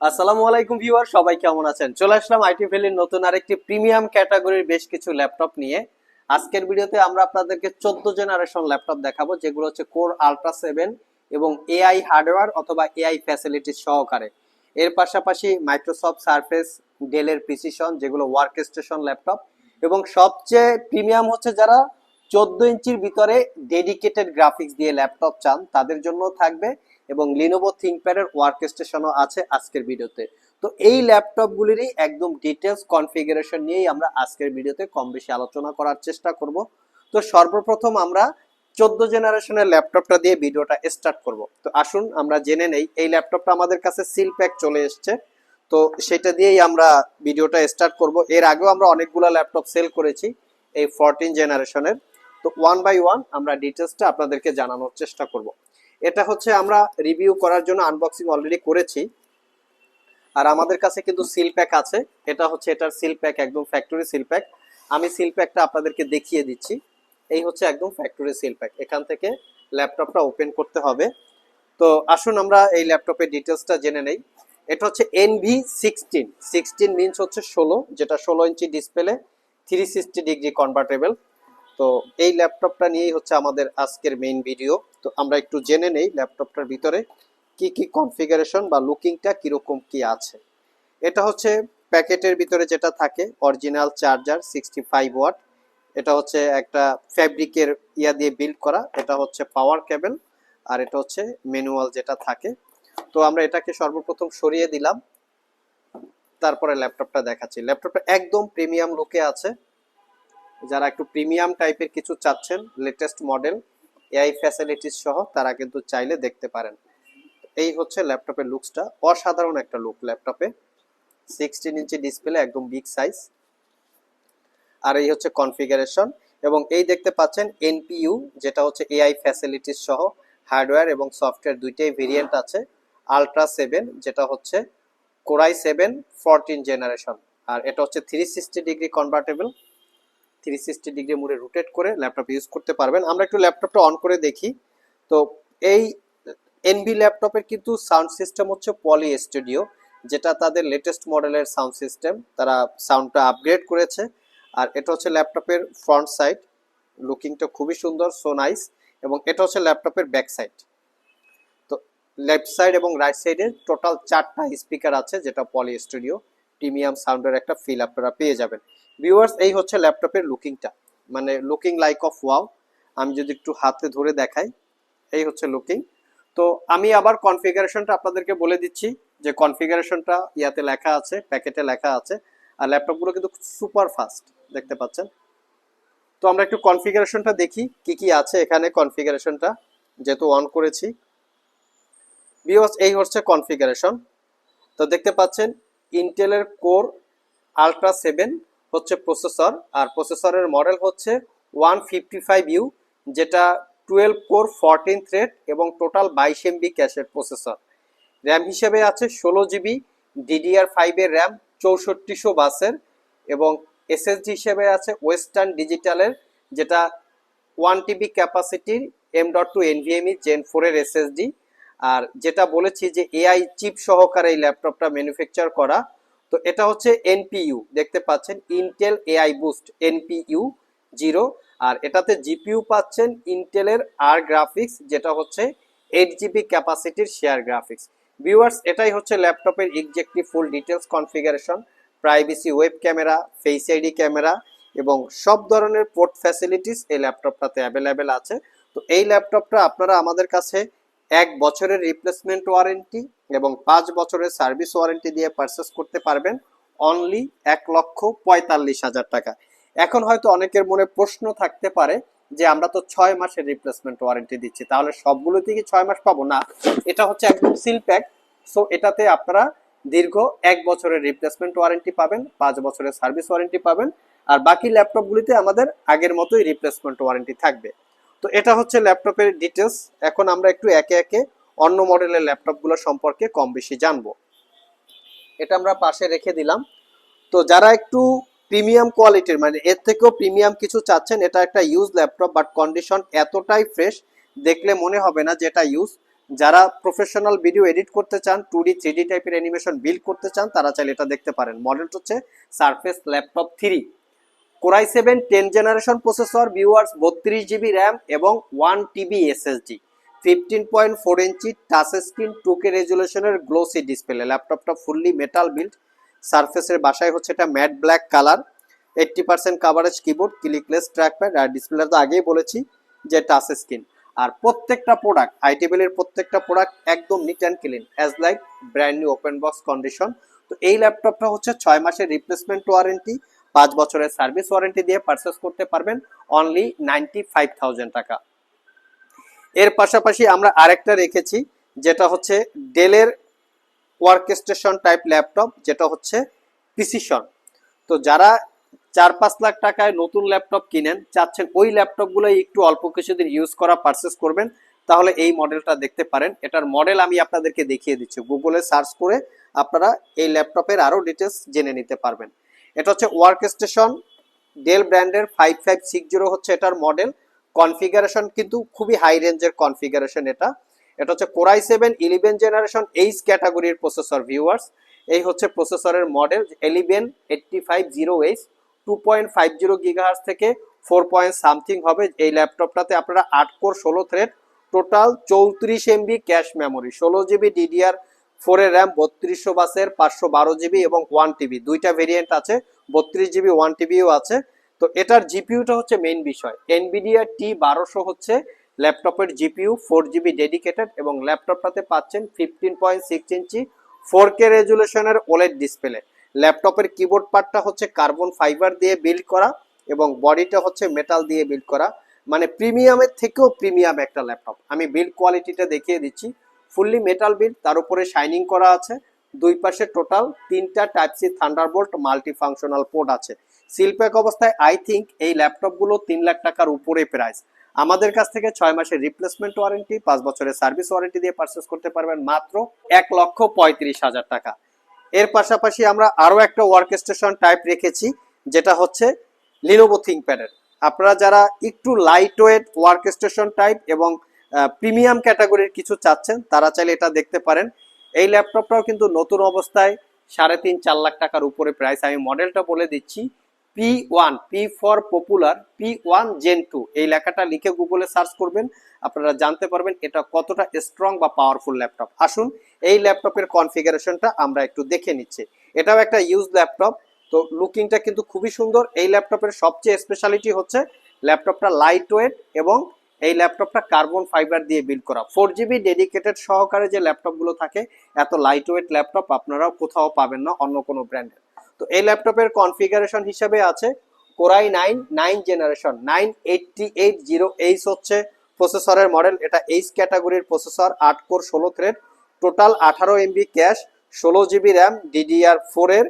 আসসালামু আলাইকুম ভিউয়ার, সবাই কেমন আছেন? চলে আসলাম আইটি ভ্যালির নতুন আরেকটি প্রিমিয়াম ক্যাটাগরির বেশ কিছু ল্যাপটপ নিয়ে। আজকের ভিডিওতে আমরা আপনাদেরকে চোদ্দ জেনারেশন ল্যাপটপ দেখাবো, যেগুলো হচ্ছে কোর আলট্রা সেভেন এবং এআই হার্ডওয়্যার অথবা এআই ফ্যাসিলিটিস সহকারে। এর পাশাপাশি মাইক্রোসফট সার্ফেস, ডেলের প্রিসিশন যেগুলো ওয়ার্ক স্টেশন ল্যাপটপ। এবং সবচেয়ে প্রিমিয়াম হচ্ছে যারা চোদ্দ ইঞ্চির ভিতরে ডেডিকেটেড গ্রাফিক্স দিয়ে ল্যাপটপ চান, তাদের জন্য থাকবে এবং লিনোভো থিঙ্কপ্যাডের ওয়ার্ক স্টেশনও আছে আজকের ভিডিওতে। তো এই ল্যাপটপগুলিরই একদম ডিটেলস কনফিগারেশন নিয়েই আমরা আজকের ভিডিওতে কম বেশি আলোচনা করার চেষ্টা করব। তো সর্বপ্রথম আমরা চোদ্দ জেনারেশনের ল্যাপটপটা দিয়ে ভিডিওটা স্টার্ট করব। তো আসুন আমরা জেনে নেই, এই ল্যাপটপটা আমাদের কাছে সিল প্যাক চলে এসছে। তো সেটা দিয়েই আমরা ভিডিওটা স্টার্ট করব। এর আগেও আমরা অনেকগুলো ল্যাপটপ সেল করেছি এই ফোরটিন জেনারেশনের তো ওয়ান বাই ওয়ান আমরা ডিটেলসটা আপনাদেরকে জানানোর চেষ্টা করব। এটা হচ্ছে আমরা রিভিউ করার জন্য আনবক্সিং অলরেডি করেছি। আর আমাদের কাছে কিন্তু সিল প্যাক আছে। এটা হচ্ছে এটার সিল প্যাক একদম ফ্যাক্টরি সিল প্যাক আমি সিল প্যাকটা আপনাদেরকে দেখিয়ে দিচ্ছি। এই হচ্ছে একদম ফ্যাক্টরি সিল প্যাক এখান থেকে ল্যাপটপটা ওপেন করতে হবে। তো আসুন আমরা এই ল্যাপটপের ডিটেলসটা জেনে নেই। এটা হচ্ছে এনভি সিক্সটিন সিক্সটিন মিনস হচ্ছে ষোলো, যেটা ষোলো inch display three sixty degree convertible তো এই ল্যাপটপটা নিয়েই হচ্ছে আমাদের আজকের মেইন ভিডিও তো আমরা একটু জেনে নেই ল্যাপটপটার ভিতরে কি কি কনফিগারেশন বা লুকিংটা কীরকম কি আছে। এটা হচ্ছে প্যাকেটের ভিতরে যেটা থাকে, original charger sixty five watt. এটা হচ্ছে একটা ফ্যাব্রিকের ইয়া দিয়ে বিল্ড করা, এটা হচ্ছে পাওয়ার কেবল আর এটা হচ্ছে ম্যানুয়াল যেটা থাকে। তো আমরা এটাকে সর্বপ্রথম সরিয়ে দিলাম, তারপরে ল্যাপটপটা দেখাচ্ছি। ল্যাপটপটা একদম প্রিমিয়াম লুকে আছে। যারা একটু প্রিমিয়াম টাইপের কিছু চাচ্ছেন লেটেস্ট মডেল এআই ফ্যাসিলিটিস সহ তারা কিন্তু চাইলে দেখতে পারেন। এই হচ্ছে ল্যাপটপের লুকসটা অসাধারণ একটা লুক ল্যাপটপে সিক্সটিন ইঞ্চি ডিসপ্লে একদম বিগ সাইজ আর এই হচ্ছে কনফিগারেশন এবং এই দেখতে পাচ্ছেন এনপিইউ যেটা হচ্ছে এআই ফ্যাসিলিটিস সহ হার্ডওয়্যার এবং সফটওয়্যার দুইটাই ভেরিয়েন্ট আছে। আলট্রা সেভেন যেটা হচ্ছে core i seven fourteen generation আর এটা হচ্ছে three sixty degree convertible three sixty degree মুড়ে রোটেট করে ল্যাপটপ ইউজ করতে পারবেন। আমরা একটু ল্যাপটপটা অন করে দেখি। তো এই এনবি ল্যাপটপের কিন্তু সাউন্ড সিস্টেম হচ্ছে পলি স্টুডিও যেটা তাদের লেটেস্ট মডেলের সাউন্ড সিস্টেম তারা সাউন্ডটা আপগ্রেড করেছে। আর এটা হচ্ছে ল্যাপটপের ফ্রন্ট সাইড লুকিংটা খুবই সুন্দর সো নাইস এবং এটা হচ্ছে ল্যাপটপের ব্যাক সাইড তো লেফট সাইড এবং রাইট সাইডে টোটাল চারটা স্পিকার আছে, যেটা পলি স্টুডিও প্রিমিয়াম সাউন্ডের একটা ফিল আপনারা পেয়ে যাবেন। ভিউয়ার্স এই হচ্ছে ল্যাপটপের লুকিংটা। মানে লুকিং লাইক অফ ওয়াও আমি যদি একটু হাতে ধরে দেখাই, এই হচ্ছে লুকিং তো আমি আবার কনফিগারেশনটা আপনাদেরকে বলে দিচ্ছি যে কনফিগারেশনটা ইয়াতে লেখা আছে প্যাকেটে লেখা আছে, আর ল্যাপটপগুলো কিন্তু সুপার ফাস্ট দেখতে পাচ্ছেন? তো আমরা একটু কনফিগারেশনটা দেখি, কি কি আছে এখানে কনফিগারেশনটা যেহেতু অন করেছি। ভিউয়ার্স এই হচ্ছে কনফিগারেশন তো দেখতে পাচ্ছেন ইন্টেলের কোর আলট্রা সেভেন হচ্ছে প্রসেসর, আর প্রসেসরের মডেল হচ্ছে ওয়ান ফিফটি ফাইভ ইউ, যেটা টুয়েলভ কোর, ফোরটিন থ্রেড এবং টোটাল বাইশ এমবি ক্যাশের প্রসেসর। র্যাম হিসেবে আছে ষোলো জিবি ডিডিআর ফাইভের র্যাম, চৌষট্টিশো বাসের, এবং এসএসডি হিসেবে আছে ওয়েস্টার্ন ডিজিটালের, যেটা one TB ক্যাপাসিটির M dot two NVMe, gen ফোরের এসএসডি আর যেটা বলেছি যে এআই চিপ সহকারে এই ল্যাপটপটা ম্যানুফ্যাকচার করা তো এটা হচ্ছে এনপিইউ দেখতে পাচ্ছেন Intel AI boost NPU zero আর এটাতে জিপিইউ পাচ্ছেন ইন্টেলের আর গ্রাফিক্স যেটা হচ্ছে এইট জিবি ক্যাপাসিটির শেয়ার গ্রাফিক্স ভিউয়ার্স এটাই হচ্ছে ল্যাপটপের exactly full details configuration privacy web camera face ID camera এবং সব ধরনের পোর্ট ফ্যাসিলিটিস এই ল্যাপটপটাতে অ্যাভেলেবেল আছে। তো এই ল্যাপটপটা আপনারা আমাদের কাছে এক বছরের রিপ্লেসমেন্ট ওয়ারেন্টি এবং পাঁচ বছরের সার্ভিস ওয়ারেন্টি দিয়ে পারচেস করতে পারবেন অনলি এক লক্ষ পঁয়তাল্লিশ হাজার টাকা। এখন হয়তো অনেকের মনে প্রশ্ন থাকতে পারে যে আমরা তো ছয় মাসের রিপ্লেসমেন্ট ওয়ারেন্টি দিচ্ছি, তাহলে সবগুলোতে কি ছয় মাস পাবো? না, এটা হচ্ছে একদম সিল প্যাক সো এটাতে আপনারা দীর্ঘ এক বছরের রিপ্লেসমেন্ট ওয়ারেন্টি পাবেন, পাঁচ বছরের সার্ভিস ওয়ারেন্টি পাবেন, আর বাকি ল্যাপটপগুলিতে আমাদের আগের মতোই রিপ্লেসমেন্ট ওয়ারেন্টি থাকবে। তো এটা হচ্ছে ল্যাপটপের ডিটেলস এখন আমরা একটু একে একে অন্য মডেলের ল্যাপটপগুলো সম্পর্কে কম বেশি জানব। এটা আমরা পাশে রেখে দিলাম। তো যারা একটু প্রিমিয়াম কোয়ালিটির মানে এর থেকেও প্রিমিয়াম কিছু চাচ্ছেন, এটা একটা ইউজ ল্যাপটপ বাট কন্ডিশন এতটাই ফ্রেশ দেখলে মনে হবে না যে এটা ইউজ যারা প্রফেশনাল ভিডিও এডিট করতে চান টু ডি থ্রি টাইপের অ্যানিমেশন বিল্ড করতে চান, তারা চাইলে এটা দেখতে পারেন। মডেলটা হচ্ছে Surface laptop three core i seven ten generation processor, viewers বত্রিশ জিবি র্যাম এবং one TB SSD. Fifteen point four inch touch screen two K রেজুলেশনের glossy display ল্যাপটপটা ফুললি মেটাল বিল্ড সারফেসের বাসায় হচ্ছে এটা matte black colour eighty percent coverage keyboard clickless trackpad আর display তো আগেই বলেছি যে টাচ স্ক্রিন। আর প্রত্যেকটা প্রোডাক্ট আইটেবেলের প্রত্যেকটা প্রোডাক্ট একদম neat and clean as like brand new open box condition তো এই ল্যাপটপটা হচ্ছে ছয় মাসের রিপ্লেসমেন্ট ওয়ারেন্টি পাঁচ বছরের সার্ভিস ওয়ারেন্টি দিয়ে পারচেস করতে পারবেন অনলি নাইনটি ফাইভ টাকা। এর পাশাপাশি আমরা আরেকটা রেখেছি, যেটা হচ্ছে ডেলের ওয়ার্কস্টেশন টাইপ ল্যাপটপ যেটা হচ্ছে পিসিশন তো যারা চার পাঁচ লাখ টাকায় নতুন ল্যাপটপ কিনেন, চাচ্ছেন ওই ল্যাপটপগুলো একটু অল্প কিছুদিন ইউজ করা পারচেস করবেন, তাহলে এই মডেলটা দেখতে পারেন। এটার মডেল আমি আপনাদেরকে দেখিয়ে দিচ্ছি। গুগলে সার্চ করে আপনারা এই ল্যাপটপের আরও ডিটেলস জেনে নিতে পারবেন। এটা হচ্ছে ওয়ার্ক স্টেশন, ডেল ব্র্যান্ডের ফাইভ ফাইভ সিক্স জিরো হচ্ছে এটার মডেল। কনফিগারেশন কিন্তু খুবই হাই রেঞ্জের কনফিগারেশন এটা। এটা হচ্ছে core i seven eleven generation H ক্যাটাগরির প্রসেসর ভিউয়ার্স এই হচ্ছে প্রসেসরের model eleven eighty five zero H two point five zero gigahertz থেকে ফোর পয়েন্ট সামথিং হবে। এই ল্যাপটপটাতে আপনারা আট কোর ষোলো থ্রেড টোটাল চৌত্রিশ এমবি ক্যাশ মেমোরি ষোলো জিবি ডিডিআর ফোরের র্যাম বত্রিশশো বাসের পাঁচশো বারো জিবি এবং ওয়ান টিবি। দুইটা ভেরিয়েন্ট আছে, বত্রিশ জিবি, ওয়ান টিবিও আছে। তো এটার জিপিউটা হচ্ছে মেইন বিষয়। এনবিডিআর টি বারোশো হচ্ছে ল্যাপটপের জিপিউ ফোর জিবি ডেডিকেটেড এবং ল্যাপটপটাতে পাচ্ছেন fifteen point six inch four K রেজুলেশনের OLED display ল্যাপটপের কিবোর্ড পার্টটা হচ্ছে কার্বন ফাইবার দিয়ে বিল্ড করা এবং বডিটা হচ্ছে মেটাল দিয়ে বিল্ড করা। মানে প্রিমিয়ামের থেকেও প্রিমিয়াম একটা ল্যাপটপ। আমি বিল্ড কোয়ালিটিটা দেখিয়ে দিচ্ছি। ফুললি মেটাল বিল তার উপরে শাইনিং করা আছে। দুই পাশে টোটাল তিনটা type C thunderbolt multi functional port আছে। সিলপ্যাক অবস্থায় আই থিঙ্ক এই ল্যাপটপগুলো তিন লাখ টাকার উপরে প্রাইস আমাদের কাছ থেকে ছয় মাসের রিপ্লেসমেন্ট ওয়ারেন্টি পাঁচ বছরের সার্ভিস ওয়ারেন্টি দিয়ে পারচেস করতে পারবেন মাত্র এক লক্ষ পঁয়ত্রিশ হাজার টাকা। এর পাশাপাশি আমরা আরও একটা ওয়ার্ক স্টেশন টাইপ রেখেছি, যেটা হচ্ছে লিনোভো থিঙ্কপ্যাডের আপনারা যারা একটু light weight work station type এবং প্রিমিয়াম ক্যাটাগরির কিছু চাচ্ছেন, তারা চাইলে এটা দেখতে পারেন। এই ল্যাপটপটাও কিন্তু নতুন অবস্থায় সাড়ে তিন, চার লাখ টাকার উপরে প্রাইস আমি মডেলটা বলে দিচ্ছি P one P for popular P one gen two এই লেখাটা লিখে গুগলে সার্চ করবেন, আপনারা জানতে পারবেন এটা কতটা স্ট্রং বা পাওয়ারফুল ল্যাপটপ আসুন, এই ল্যাপটপের কনফিগারেশনটা আমরা একটু দেখে নিচ্ছি। এটাও একটা ইউজ ল্যাপটপ তো লুকিংটা কিন্তু খুবই সুন্দর। এই ল্যাপটপের সবচেয়ে স্পেশালিটি হচ্ছে ল্যাপটপটা লাইট ওয়েট এবং এই ল্যাপটপটা কার্বন ফাইবার দিয়ে বিল্ড করা। ফোর জিবি ডেডিকেটেড সহকারে যে ল্যাপটপগুলো থাকে, এত লাইট ওয়েট ল্যাপটপ আপনারাও কোথাও পাবেন না অন্য কোনো ব্র্যান্ডের তো এই ল্যাপটপের কনফিগারেশন হিসেবে আছে core i nine nine generation nine eighty eight zero H হচ্ছে প্রসেসরের মডেল এটা এইচ ক্যাটাগরির প্রসেসর আট কোর ষোলো থ্রেড টোটাল আঠারো এমবি ক্যাশ ষোলো জিবি র্যাম ডিডিআর ফোরের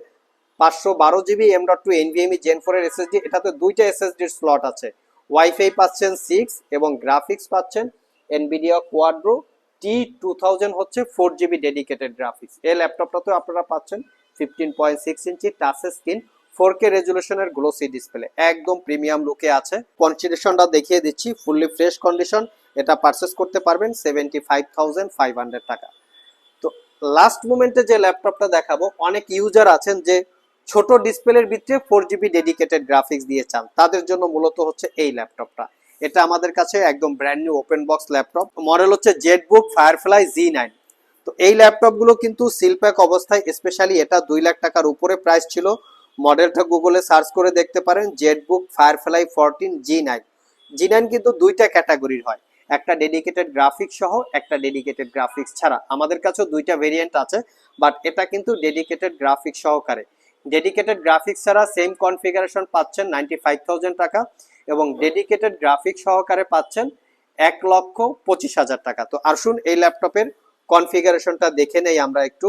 পাঁচশো বারো GB M dot two NVMe Gen ফোরের এসএসডি এটাতে দুইটা এসএসডির স্লট আছে। ওয়াইফাই পাচ্ছেন সিক্স এবং গ্রাফিক্স পাচ্ছেন Nvidia Quadro T two thousand হচ্ছে ফোর জিবি ডেডিকেটেড গ্রাফিক্স এই ল্যাপটপটাতেও আপনারা পাচ্ছেন fifteen point six inch touch screen four K রেজুলেশনের glossy display একদম প্রিমিয়াম লুকে আছে। কনফিগারেশনটা দেখিয়ে দিচ্ছি ফুললি ফ্রেশ কন্ডিশন এটা পারচেস করতে পারবেন seventy five thousand five hundred টাকা। তো লাস্ট মোমেন্টে যে ল্যাপটপটা দেখাবো, অনেক ইউজার আছেন যে ছোট ডিসপ্লের ভিতরে ফোর জিবি ডেডিকেটেড গ্রাফিক্স দিয়ে চান। তাদের জন্য মূলত হচ্ছে এই ল্যাপটপটা। এটা আমাদের কাছে একদম brand new open box laptop. Model হচ্ছে জেটবুক ফায়ারফ্লাই জি নাইন তো এই ল্যাপটপগুলো কিন্তু সিলপ্যাক অবস্থায় স্পেশালি এটা দুই লাখ টাকার উপরে প্রাইস ছিল। মডেলটা গুগলে সার্চ করে দেখতে পারেন Jetbook Firefly fourteen G nine G nine কিন্তু দুইটা ক্যাটাগরির হয়। একটা ডেডিকেটেড গ্রাফিক্স সহ, একটা ডেডিকেটেড গ্রাফিক্স ছাড়া। আমাদের কাছেও দুইটা ভেরিয়েন্ট আছে বাট এটা কিন্তু ডেডিকেটেড গ্রাফিক্স সহকারে। ডেডিকেটেড গ্রাফিক্স ছাড়া সেম কনফিগারেশন পাচ্ছেন নাইনটি ফাইভ থাউজেন্ড টাকা এবং ডেডিকেটেড গ্রাফিক্স সহকারে পাচ্ছেন এক লক্ষ পঁচিশ হাজার টাকা। তো আসুন এই ল্যাপটপের কনফিগারেশনটা দেখে নেই আমরা একটু।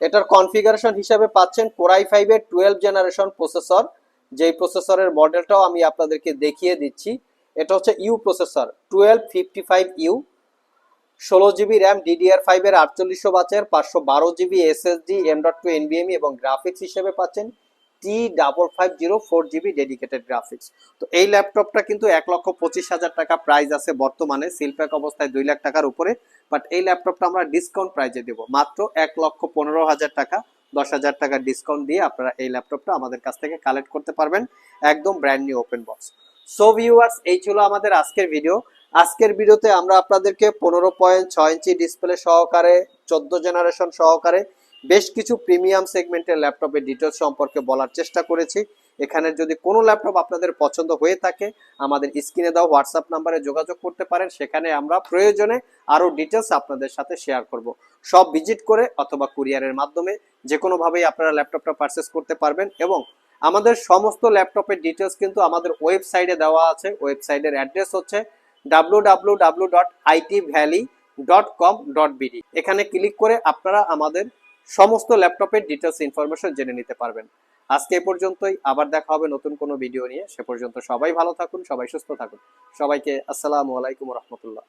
এটার কনফিগারেশন হিসাবে পাচ্ছেন কোরাই ফাইভের টুয়েলভ জেনারেশন প্রসেসর যেই প্রসেসরের মডেলটাও আমি আপনাদেরকে দেখিয়ে দিচ্ছি। এটা হচ্ছে U processor twelve fifty five U ষোলো জিবি র্যাম ডিডিআর ফাইভের আটচল্লিশশো বাচের পাঁচশো বারো GB SSD M dot two এনবিএমই এবং গ্রাফিক্স হিসেবে পাচ্ছেন T double five zero four GB dedicated graphics তো এই ল্যাপটপটা কিন্তু এক লক্ষ পঁচিশ হাজার টাকা প্রাইস আছে বর্তমানে সিলপ্যাক অবস্থায় দুই লাখ টাকার উপরে বাট এই ল্যাপটপটা আমরা ডিসকাউন্ট প্রাইজে দেবো। মাত্র এক লক্ষ পনেরো হাজার টাকা, দশ হাজার টাকা ডিসকাউন্ট দিয়ে আপনারা এই ল্যাপটপটা আমাদের কাছ থেকে কালেক্ট করতে পারবেন, একদম brand new open box so viewers এই ছিল আমাদের আজকের ভিডিও আজকের ভিডিওতে আমরা আপনাদেরকে পনেরো পয়েন্ট ছয় ইঞ্চি ডিসপ্লে সহকারে, চোদ্দ জেনারেশন সহকারে বেশ কিছু প্রিমিয়াম সেগমেন্টের ল্যাপটপের ডিটেলস সম্পর্কে বলার চেষ্টা করেছি। এখানে যদি কোনো ল্যাপটপ আপনাদের পছন্দ হয়ে থাকে, আমাদের স্ক্রিনে দেওয়া হোয়াটসঅ্যাপ নাম্বারে যোগাযোগ করতে পারেন। সেখানে আমরা প্রয়োজনে আরও ডিটেলস আপনাদের সাথে শেয়ার করব। সব ভিজিট করে অথবা কুরিয়ারের মাধ্যমে যে কোনোভাবেই আপনারা ল্যাপটপটা পারচেস করতে পারবেন এবং আমাদের সমস্ত ল্যাপটপের ডিটেলস কিন্তু আমাদের ওয়েবসাইটে দেওয়া আছে। ওয়েবসাইটের অ্যাড্রেস হচ্ছে বিডি এখানে ক্লিক করে আপনারা আমাদের সমস্ত ল্যাপটপের ডিটেলস ইনফরমেশন জেনে নিতে পারবেন। আজকে এ পর্যন্তই, আবার দেখা হবে নতুন কোনো ভিডিও নিয়ে। সে পর্যন্ত সবাই ভালো থাকুন, সবাই সুস্থ থাকুন। সবাইকে আসসালামু আলাইকুম রহমতুল্লাহ।